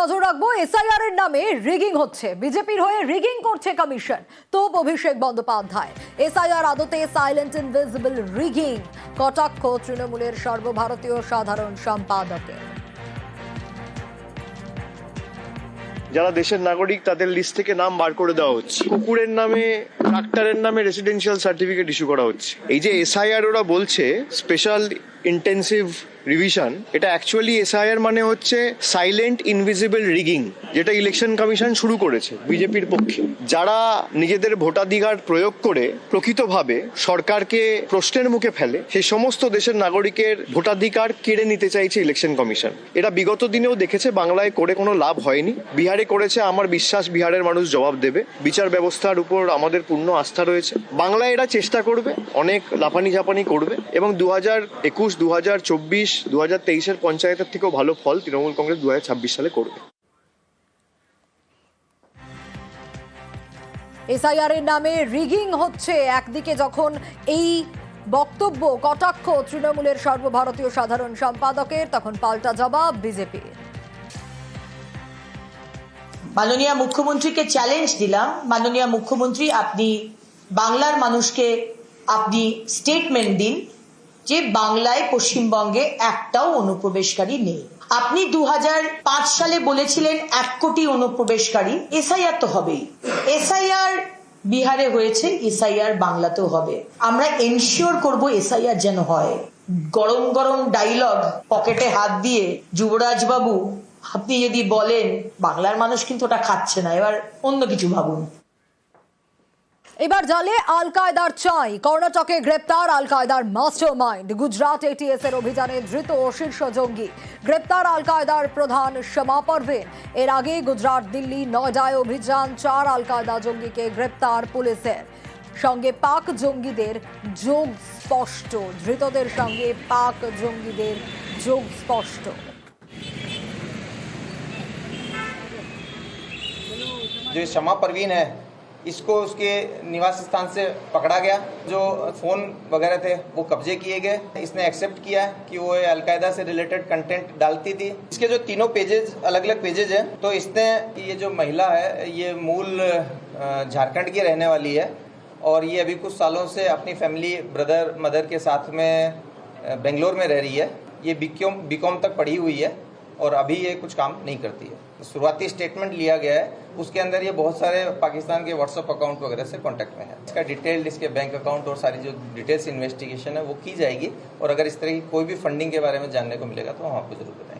নজর রাখব এসআইআর এর নামে রিগিং হচ্ছে। বিজেপির হয়ে রিগিং করছে কমিশন তোপ অভিষেক বন্দ্যোপাধ্যায়। এসআইআর আদতে সাইলেন্ট ইনভিজিবল রিগিং কটাক্ষ তৃণমূলের সর্বভারতীয় সাধারণ সম্পাদকের। যারা দেশের নাগরিক, তাদের লিস্ট থেকে নাম বার করে দেওয়া হচ্ছে। কুকুরের নামে ডাক্তারের নামে রেসিডেন্সিয়াল সার্টিফিকেট ইস্যু করা হচ্ছে। এই যে এসআইআর ওরা বলছে স্পেশাল ইন্টেন্সিভ রিভিশন এটা অ্যাকচুয়ালি এসআইআর মানে হচ্ছে সাইলেন্ট ইনভিজিবল রিগিং যেটা ইলেকশন কমিশন শুরু করেছে, বিজেপির পক্ষে। যারা নিজেদের ভোটাধিকার প্রয়োগ করে প্রকৃতভাবে সরকারকে প্রশ্নের মুখে ফেলে, সেই সমস্ত দেশের নাগরিকের ভোটাধিকার কেড়ে নিতে চাইছে ইলেকশন কমিশন এটা বিগত দিনেও দেখেছে, বাংলায় করে কোনো লাভ হয়নি। বিহারে করেছে, আমার বিশ্বাস বিহারের মানুষ জবাব দেবে। বিচার ব্যবস্থার উপর আমাদের পূর্ণ আস্থা রয়েছে। বাংলায় এরা চেষ্টা করবে, অনেক লাফানি ঝাপানি করবে এবং দু হাজার একুশ দু হাজার চব্বিশ দু হাজার তেইশের পঞ্চায়েতের থেকেও ভালো ফল তৃণমূল কংগ্রেস দু হাজার ছাব্বিশ সালে করবে। এসআইআর এর নামে রিগিং হচ্ছে একদিকে যখন এই বক্তব্য কটাক্ষ তৃণমূলের সর্বভারতীয় সাধারণ সম্পাদকের তখন পাল্টা জবাব বিজেপি মাননীয় মুখ্যমন্ত্রীকে চ্যালেঞ্জ দিলাম। মাননীয় মুখ্যমন্ত্রী আপনি বাংলার মানুষকে আপনি স্টেটমেন্ট দিন। যে বাংলায় পশ্চিমবঙ্গে একটাও অনুপ্রবেশকারী নেই। আপনি দু হাজার পাঁচ সালে বলেছিলেন এক কোটি অনুপ্রবেশকারী, এসআইআর তো হবেই। এসআইআর বিহারে হয়েছে, এসআইআর বাংলাতেও হবে। আমরা এনশিওর করব এসআইআর যেন হয়। গরম গরম ডাইলগ পকেটে হাত দিয়ে যুবরাজ বাবু আপনি যদি বলেন, বাংলার মানুষ কিন্তু ওটা খাচ্ছে না। এবার অন্য কিছু ভাবুন। এবার জালে আল কায়দার চাই কর্ণাটকে গ্রেপ্তার আল কায়দার মাস্টার মাইন্ড গুজরাট এটিএস এর অভিযানে ধৃত শীর্ষ জঙ্গি গ্রেপ্তার আল কায়দার প্রধান শমা পারভেন এর আগে গুজরাট দিল্লি নয়ডায় অভিযান চার আল কায়দা জঙ্গিকে গ্রেপ্তার পুলিশের সঙ্গে পাক জঙ্গিদের যোগ স্পষ্ট ধৃতদের সঙ্গে পাক জঙ্গিদের যোগ স্পষ্ট जो शमा परवीन है इसको उसके निवास स्थान से पकड़ा गया। जो फ़ोन वगैरह थे, वो कब्जे किए गए। इसने एक्सेप्ट किया कि वो अलकायदा से रिलेटेड कंटेंट डालती थी। इसके जो तीनों पेजेज अलग अलग पेजेज हैं तो इसने ये जो महिला है, ये मूल झारखंड की रहने वाली है और ये अभी कुछ सालों से अपनी फैमिली ब्रदर मदर के साथ में बेंगलोर में रह रही है। ये बीकॉम बीकॉम तक पढ़ी हुई है। और अभी ये कुछ काम नहीं करती है। शुरुआती स्टेटमेंट लिया गया है। उसके अंदर ये बहुत सारे पाकिस्तान के व्हाट्सअप अकाउंट वगैरह से कांटेक्ट में है। इसका डिटेल इसके बैंक अकाउंट और सारी जो डिटेल्स इन्वेस्टिगेशन है, वो की जाएगी। और अगर इस तरह की कोई भी फंडिंग के बारे में जानने को मिलेगा तो हम आपको ज़रूर बताएँगे।